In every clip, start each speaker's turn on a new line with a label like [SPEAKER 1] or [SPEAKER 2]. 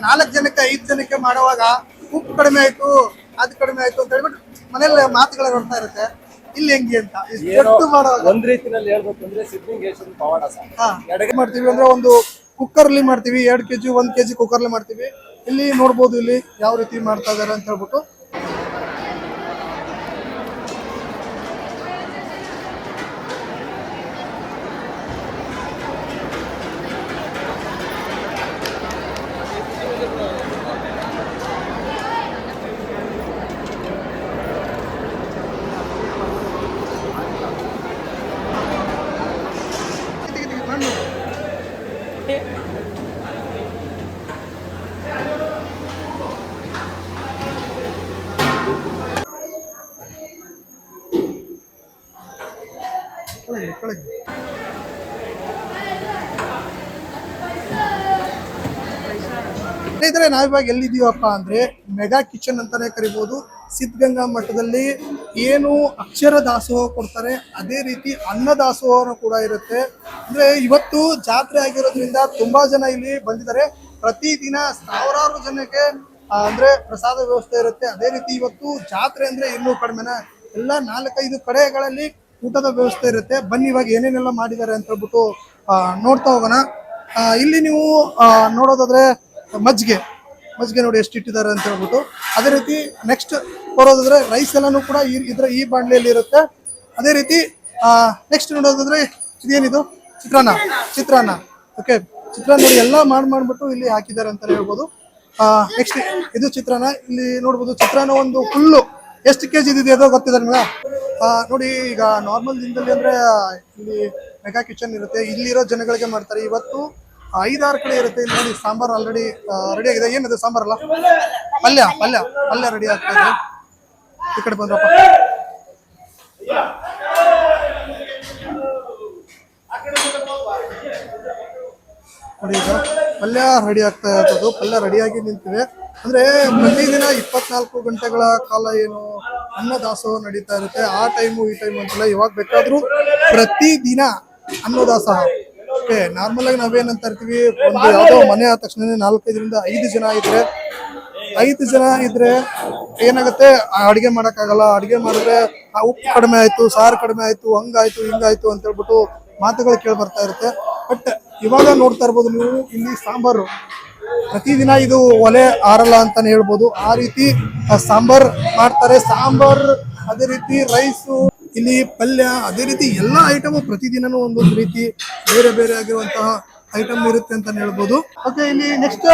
[SPEAKER 1] ನಾಲ್ಕು ಜನಕ್ಕೆ ಐದು ಜನಕ್ಕೆ ಮಾಡುವಾಗ ಉಪ್ಪು ಕಡಿಮೆ ಆಯ್ತು ಅದು ಕಡಿಮೆ ಆಯ್ತು ಅಂತ ಹೇಳ್ಬಿಟ್ಟು ಮನೆಯಲ್ಲಿ ಮಾತುಗಳು ಬರ್ತಾ ಇರುತ್ತೆ. ಇಲ್ಲಿ ಹೆಂಗೆ ಅಂತ? ಎಷ್ಟು ಮಾಡುವಾಗ
[SPEAKER 2] ಒಂದ್ ರೀತಿನಲ್ಲಿ ಹೇಳ್ಬೇಕು ಅಂದ್ರೆ ಸಿದ್ಧಲಿಂಗೇಶ್ವರ ಪವಾಡ ಸರ್.
[SPEAKER 1] ಹಾ. ಮಾಡ್ತೀವಿ ಅಂದ್ರೆ ಒಂದು ಕುಕ್ಕರ್ಲಿ ಮಾಡ್ತೀವಿ. ಎರಡು ಕೆಜಿ ಒಂದ್ ಕೆಜಿ ಕುಕ್ಕರ್ಲಿ ಮಾಡ್ತೀವಿ. ಇಲ್ಲಿ ನೋಡ್ಬೋದು ಇಲ್ಲಿ ಯಾವ ರೀತಿ ಮಾಡ್ತಾ ಇದಾರೆ ಅಂತ ಹೇಳ್ಬಿಟ್ಟು ಸ್ನೇಹಿತರೆ, ನಾವಿವಾಗ ಎಲ್ಲಿದ್ದೀವಪ್ಪ ಅಂದ್ರೆ ಮೆಗಾ ಕಿಚನ್ ಅಂತಾನೆ ಕರಿಬಹುದು ಸಿದ್ಧಗಂಗಾ ಮಠದಲ್ಲಿ ಏನು ಅಕ್ಷರ ದಾಸೋಹ ಕೊಡ್ತಾರೆ, ಅದೇ ರೀತಿ ಅನ್ನ ದಾಸೋಹನೂ ಕೂಡ ಇರುತ್ತೆ. ಅಂದ್ರೆ ಇವತ್ತು ಜಾತ್ರೆ ಆಗಿರೋದ್ರಿಂದ ತುಂಬಾ ಜನ ಇಲ್ಲಿ ಬಂದಿದ್ದಾರೆ. ಪ್ರತಿದಿನ ಸಾವಿರಾರು ಜನಕ್ಕೆ ಅಂದ್ರೆ ಪ್ರಸಾದ ವ್ಯವಸ್ಥೆ ಇರುತ್ತೆ. ಅದೇ ರೀತಿ ಇವತ್ತು ಜಾತ್ರೆ ಅಂದ್ರೆ ಇನ್ನೂ ಕಡಿಮೆನ. ಎಲ್ಲ ನಾಲ್ಕೈದು ಕಡೆಗಳಲ್ಲಿ ಊಟದ ವ್ಯವಸ್ಥೆ ಇರುತ್ತೆ. ಬನ್ನಿ, ಇವಾಗ ಏನೇನೆಲ್ಲ ಮಾಡಿದ್ದಾರೆ ಅಂತ ಹೇಳ್ಬಿಟ್ಟು ನೋಡ್ತಾ ಹೋಗೋಣ. ಇಲ್ಲಿ ನೀವು ನೋಡೋದಾದ್ರೆ ಮಜ್ಜಿಗೆ. ಮಜ್ಜಿಗೆ ನೋಡಿ ಎಷ್ಟು ಇಟ್ಟಿದ್ದಾರೆ ಅಂತ ಹೇಳ್ಬಿಟ್ಟು. ಅದೇ ರೀತಿ ನೆಕ್ಸ್ಟ್ ಬರೋದಾದ್ರೆ ರೈಸ್ ಎಲ್ಲನೂ ಕೂಡ ಈ ಇದ್ರ ಈ ಬಾಣಲೆಯಲ್ಲಿ ಇರುತ್ತೆ. ಅದೇ ರೀತಿ ನೆಕ್ಸ್ಟ್ ನೋಡೋದಾದ್ರೆ ಇದೇನಿದು? ಚಿತ್ರಾನ್ನ. ಚಿತ್ರಾನ್ನ. ಓಕೆ ಚಿತ್ರಾನ್ನ ಎಲ್ಲ ಮಾಡಿ ಮಾಡ್ಬಿಟ್ಟು ಇಲ್ಲಿ ಹಾಕಿದ್ದಾರೆ ಅಂತ ಹೇಳ್ಬೋದು. ನೆಕ್ಸ್ಟ್ ಇದು ಚಿತ್ರಾನ್ನ. ಇಲ್ಲಿ ನೋಡ್ಬೋದು ಚಿತ್ರಾನ್ನ ಒಂದು ಫುಲ್ಲು ಎಷ್ಟು ಕೆ ಜಿ ಇದೆ ಅದೋ ಗೊತ್ತಿದೆ ನಿಮ್ಗೆ ನೋಡಿ, ಈಗ ನಾರ್ಮಲ್ ದಿನದಲ್ಲಿ ಅಂದ್ರೆ ಇಲ್ಲಿ ಮೆಗಾ ಕಿಚನ್ ಇರುತ್ತೆ. ಇಲ್ಲಿರೋ ಜನಗಳಿಗೆ ಮಾಡ್ತಾರೆ. ಇವತ್ತು ಐದಾರು ಕಡೆ ಇರುತ್ತೆ. ಇಲ್ಲಿ ನೋಡಿ, ಸಾಂಬಾರ್ ಆಲ್ರೆಡಿ ರೆಡಿ ಆಗಿದೆ. ಏನಿದೆ ಸಾಂಬಾರಲ್ಲ ಪಲ್ಯ ಪಲ್ಯ ಪಲ್ಯ ರೆಡಿ ಆಗ್ತಾ ಇದೆ. ಈ ಕಡೆ ಬಂದ್ರಪ್ಪ. ನೋಡಿ ಈಗ ಪಲ್ಯ ರೆಡಿ ಆಗ್ತಾ ಇರೋದು ಪಲ್ಯ ರೆಡಿಯಾಗಿ ನಿಂತಿದೆ. ಅಂದ್ರೆ ಪ್ರತಿದಿನ ಇಪ್ಪತ್ನಾಲ್ಕು ಗಂಟೆಗಳ ಕಾಲ ಏನು ಅನ್ನ ದಾಸೋಹ ನಡೀತಾ ಇರುತ್ತೆ. ಆ ಟೈಮು ಈ ಟೈಮು ಅಂತಿಲ್ಲ ಯಾವಾಗ ಬೇಕಾದ್ರೂ ಪ್ರತಿದಿನ ಅನ್ನದಾಸೋಹ. ಓಕೆ ನಾರ್ಮಲ್ ಆಗಿ ನಾವೇನಂತ ಇರ್ತೀವಿ? ಒಂದು ಯಾವುದೋ ಮನೆ ಆದ ತಕ್ಷಣ ನಾಲ್ಕೈದರಿಂದ ಐದು ಜನ ಇದ್ರೆ, ಐದು ಜನ ಇದ್ರೆ ಏನಾಗುತ್ತೆ? ಅಡಿಗೆ ಮಾಡೋಕ್ಕಾಗಲ್ಲ. ಅಡಿಗೆ ಮಾಡಿದ್ರೆ ಆ ಉಪ್ಪು ಕಡಿಮೆ ಆಯ್ತು, ಸಾರು ಕಡಿಮೆ ಆಯ್ತು, ಹಂಗಾಯ್ತು, ಹಿಂಗಾಯ್ತು ಅಂತ ಹೇಳ್ಬಿಟ್ಟು ಮಾತುಗಳು ಕೇಳಿ ಬರ್ತಾ ಇರುತ್ತೆ. ಬಟ್ ಇವಾಗ ನೋಡ್ತಾ ಇರ್ಬೋದು ನೀವು, ಇಲ್ಲಿ ಸಾಂಬಾರು. ಪ್ರತಿದಿನ ಇದು ಒಲೆ ಆರಲ್ಲ ಅಂತಾನೆ ಹೇಳ್ಬೋದು. ಆ ರೀತಿ ಸಾಂಬಾರ್ ಮಾಡ್ತಾರೆ. ಸಾಂಬಾರ್, ಅದೇ ರೀತಿ ರೈಸು, ಇಲ್ಲಿ ಪಲ್ಯ, ಅದೇ ರೀತಿ ಎಲ್ಲ ಐಟಮು ಪ್ರತಿದಿನನೂ ಒಂದೊಂದು ರೀತಿ ಬೇರೆ ಬೇರೆ ಆಗಿರುವಂತಹ ಐಟಮ್ ಇರುತ್ತೆ ಅಂತಾನೆ ಹೇಳ್ಬೋದು. ಓಕೆ ಇಲ್ಲಿ ನೆಕ್ಸ್ಟ್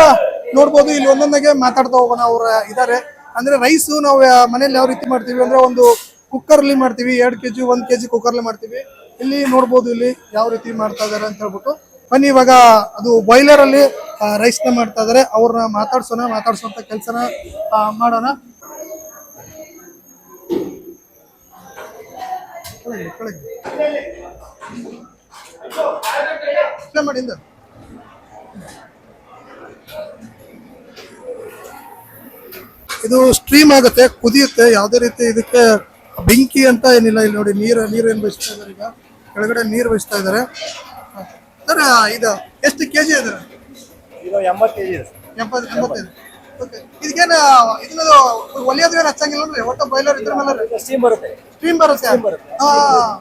[SPEAKER 1] ನೋಡ್ಬೋದು, ಇಲ್ಲಿ ಒಂದೊಂದಾಗೆ ಮಾತಾಡ್ತಾ ಹೋಗೋಣ ಅವ್ರ ಇದಾರೆ. ಅಂದ್ರೆ ರೈಸು ನಾವು ಮನೇಲಿ ಯಾವ ರೀತಿ ಮಾಡ್ತೀವಿ ಅಂದ್ರೆ ಒಂದು ಕುಕ್ಕರ್ಲಿ ಮಾಡ್ತೀವಿ. ಎರಡು ಕೆಜಿ, ಒಂದ್ ಕೆಜಿ ಕುಕ್ಕರ್ಲಿ ಮಾಡ್ತೀವಿ. ಇಲ್ಲಿ ನೋಡ್ಬೋದು, ಇಲ್ಲಿ ಯಾವ ರೀತಿ ಮಾಡ್ತಾ ಇದಾರೆ ಅಂತ ಹೇಳ್ಬಿಟ್ಟು. ಬನ್ನಿ, ಇವಾಗ ಅದು ಬಾಯ್ಲರ್ ಅಲ್ಲಿ ರೈಸ್ನ ಮಾಡ್ತಾ ಇದಾರೆ. ಅವ್ರನ್ನ ಮಾತಾಡ್ಸೋಣ, ಮಾತಾಡ್ಸೋಂತ ಕೆಲಸನ ಮಾಡೋಣ. ಮಾಡಿ, ಇದು. ಸ್ಟ್ರೀಮ್ ಆಗುತ್ತೆ, ಕುದಿಯುತ್ತೆ, ಯಾವುದೇ ರೀತಿ ಇದಕ್ಕೆ ಬೆಂಕಿ ಅಂತ ಏನಿಲ್ಲ. ಇಲ್ಲಿ ನೋಡಿ, ನೀರು ನೀರು ಏನು ಬಯಸ್ತಾ ಇದಾರೆ ಈಗ. ಕೆಳಗಡೆ ನೀರು ಬಯಸ್ತಾ ಇದ್ದಾರೆ ಸರ್ ಇದು ಎಷ್ಟು ಕೆ ಜಿ ಇದೆ
[SPEAKER 2] ಇದು ಎಂಬತ್ತು ಕೆಜಿ ಇದೆ
[SPEAKER 1] ಎಂಬತ್ತೈದು ಓಕೆ ಇದಕ್ಕೇನು ಇದನ್ನ ಒಲಿಯೋದು ಏನು ಹಚ್ಚಂಗಿಲ್ಲ ಅಂದ್ರೆ ಒಟ್ಟು ಬಾಯ್ಲರ್ ಇದ್ರ ಮೇಲೆ
[SPEAKER 2] ಸ್ಟೀಮ್ ಬರುತ್ತೆ.
[SPEAKER 1] ಸ್ಟ್ರೀಮ್ ಬರುತ್ತೆ?
[SPEAKER 2] ಬರುತ್ತೆ.
[SPEAKER 1] ಹಾಂ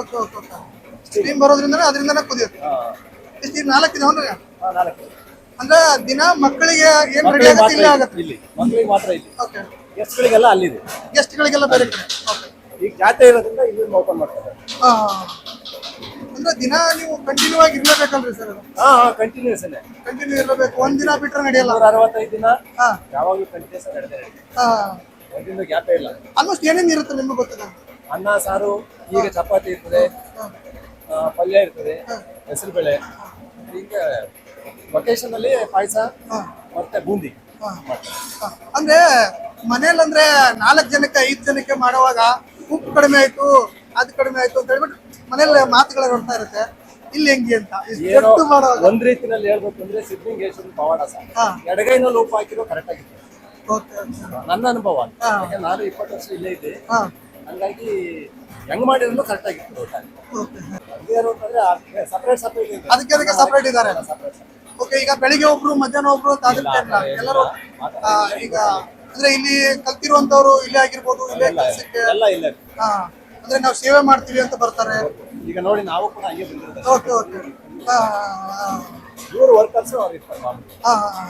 [SPEAKER 1] ಓಕೆ ಓಕೆ ಓಕೆ ಸ್ಟ್ರೀಮ್ ಬರೋದ್ರಿಂದನೇ ಅದರಿಂದನೇ ಕುದಿಯುತ್ತೆ. ಸ್ಟೀಮ್ ಈಗ ನಾಲ್ಕು ಇದೆ ಅಂದ್ರೆ?
[SPEAKER 2] ನಾಲ್ಕು
[SPEAKER 1] ಅಂದ್ರೆ ದಿನ ಮಕ್ಕಳಿಗೆ ಏನು ರೆಡಿ ಆಗುತ್ತೆ ಇಲ್ಲೇ ಆಗುತ್ತೆ?
[SPEAKER 2] ಇಲ್ಲಿ. ಮಕ್ಕಳಿಗೆ ಮಾತ್ರ ಇಲ್ಲಿ.
[SPEAKER 1] ಓಕೆ
[SPEAKER 2] ಗೆಸ್ಟ್ಗಳಿಗೆಲ್ಲ ಅಲ್ಲಿದೆ.
[SPEAKER 1] ಗೆಸ್ಟ್ಗಳಿಗೆಲ್ಲ ಬೇರೆ ಕಡೆ. ಓಕೆ
[SPEAKER 2] ಈಗ ಜಾತ್ರೆ ಇರೋದ್ರಿಂದ ಇಲ್ಲಿ ಓಪನ್ ಮಾಡ್ತಾರೆ.
[SPEAKER 1] ಹಾ. ಅಂದ್ರೆ ದಿನ ನೀವು ಕಂಟಿನ್ಯೂ ಆಗಿ ಇರ್ಲೇಬೇಕಲ್ರಿ ಸರ್
[SPEAKER 2] ಹಾ ಹಾ ಕಂಟಿನ್ಯೂಸ್
[SPEAKER 1] ಕಂಟಿನ್ಯೂ ಇರಬೇಕು ಒಂದ್ ದಿನ ಬಿಟ್ರೆ ನಡೆಯಲ್ಲ?
[SPEAKER 2] ನೂರ ಅರವತ್ತೈದು ದಿನ
[SPEAKER 1] ಹಾ.
[SPEAKER 2] ಯಾವಾಗಲೂ ಕಂಟಿನ್ಯೂಸ್ ನಡೆದೇ
[SPEAKER 1] ಹಾ
[SPEAKER 2] ಒಂದಿನ ಗ್ಯಾಪೇ ಇಲ್ಲ.
[SPEAKER 1] ಆಲ್ಮೋಸ್ಟ್ ಏನೇನು ಇರುತ್ತೆ ನಿಮ್ಗೆ ಗೊತ್ತಿದೆ?
[SPEAKER 2] ಅನ್ನ ಸಾರು ಈಗ ಚಪಾತಿ ಇರ್ತದೆ ಪಲ್ಯ ಇರ್ತದೆ ಹೆಸರುಬೇಳೆ. ಈಗ ವೊಕೇಶನ್ ಅಲ್ಲಿ ಪಾಯಸ. ಮತ್ತೆ ಬೂಂದಿ.
[SPEAKER 1] ಅಂದ್ರೆ ಮನೇಲಿ ಅಂದ್ರೆ ನಾಲ್ಕು ಜನಕ್ಕೆ ಐದು ಜನಕ್ಕೆ ಮಾಡುವಾಗ ಉಪ್ಪು ಕಡಿಮೆ ಆಯ್ತು ಅದು ಕಡಿಮೆ ಆಯ್ತು ಅಂತ ಹೇಳ್ಬಿಟ್ಟು ಮನೇಲಿ ಮಾತುಗಳು ಹೊಡ್ತಾ ಇರುತ್ತೆ. ಇಲ್ಲಿ ಹೆಂಗೆ ಅಂತ? ಒಂದು
[SPEAKER 2] ಏನೋ
[SPEAKER 1] ದೊಡ್ಡ ಮಾಡುವಾಗ.
[SPEAKER 2] ಒಂದ್ ರೀತಿನಲ್ಲಿ ಹೇಳ್ಬೇಕು ಅಂದ್ರೆ ಸಿದ್ಧಲಿಂಗೇಶ್ವರ ಪವಾಡ ಸರ್
[SPEAKER 1] ಹಾ.
[SPEAKER 2] ಎಡಗೈನಲ್ಲಿ ಉಪ್ಪು ಹಾಕಿರೋ ಕರೆಕ್ಟ್ ಆಗಿತ್ತು
[SPEAKER 1] ಓಕೆ
[SPEAKER 2] ನನ್ನ ಅನುಭವ
[SPEAKER 1] ಹಾ.
[SPEAKER 2] ಯಾಕಂದ್ರೆ ನಾನು ಇಪ್ಪತ್ತು ವರ್ಷ ಇಲ್ಲೇ ಇದ್ದೆ.
[SPEAKER 1] ಹಾ.
[SPEAKER 2] ಹಂಗಾಗಿ ಹೆಂಗ್ ಮಾಡಿದ್ರು ಕರೆಕ್ಟ್ ಆಗಿತ್ತು ಸಪರೇಟ್
[SPEAKER 1] ಓಕೆ.
[SPEAKER 2] ಸಪ್ರೇಟ್ ಸಪ್ರೇಟ್ ಇದೆ
[SPEAKER 1] ಅದಕ್ಕೆ ಅದಕ್ಕೆ ಸಪ್ರೇಟ್ ಇದ್ದಾರೆ.
[SPEAKER 2] ಸಪ್ರೇಟ್
[SPEAKER 1] ಓಕೆ ಈಗ ಬೆಳಿಗ್ಗೆ ಒಬ್ರು ಮಧ್ಯಾಹ್ನ ಒಬ್ರು ಅಂತ ಅದಕ್ಕೆ ಇಲ್ಲ ಎಲ್ಲರೂ ಆ, ಈಗ ಅಂದ್ರೆ ಇಲ್ಲಿ ಕಲ್ತಿರುವಂತವ್ರು ಇಲ್ಲೇ ಆಗಿರ್ಬೋದು ಇಲ್ಲೇ ಕೆಲಸಕ್ಕೆ?
[SPEAKER 2] ಎಲ್ಲ ಇಲ್ಲ.
[SPEAKER 1] ಹಾ. ಅಂದ್ರೆ ನಾವು ಸೇವೆ ಮಾಡ್ತೀವಿ ಅಂತ ಬರ್ತಾರೆ.
[SPEAKER 2] ಈಗ ನೋಡಿ ನಾವು ಕೂಡ ಹಂಗೆ ಬಂದಿರೋದು.
[SPEAKER 1] ಓಕೆ ಓಕೆ ಹಾ ಹಾ
[SPEAKER 2] ಇವರು ವರ್ಕರ್ಸ್ ಅವ್ರು ಇರ್ತಾರೆ. ಹಾಂ
[SPEAKER 1] ಹಾ ಹಾ.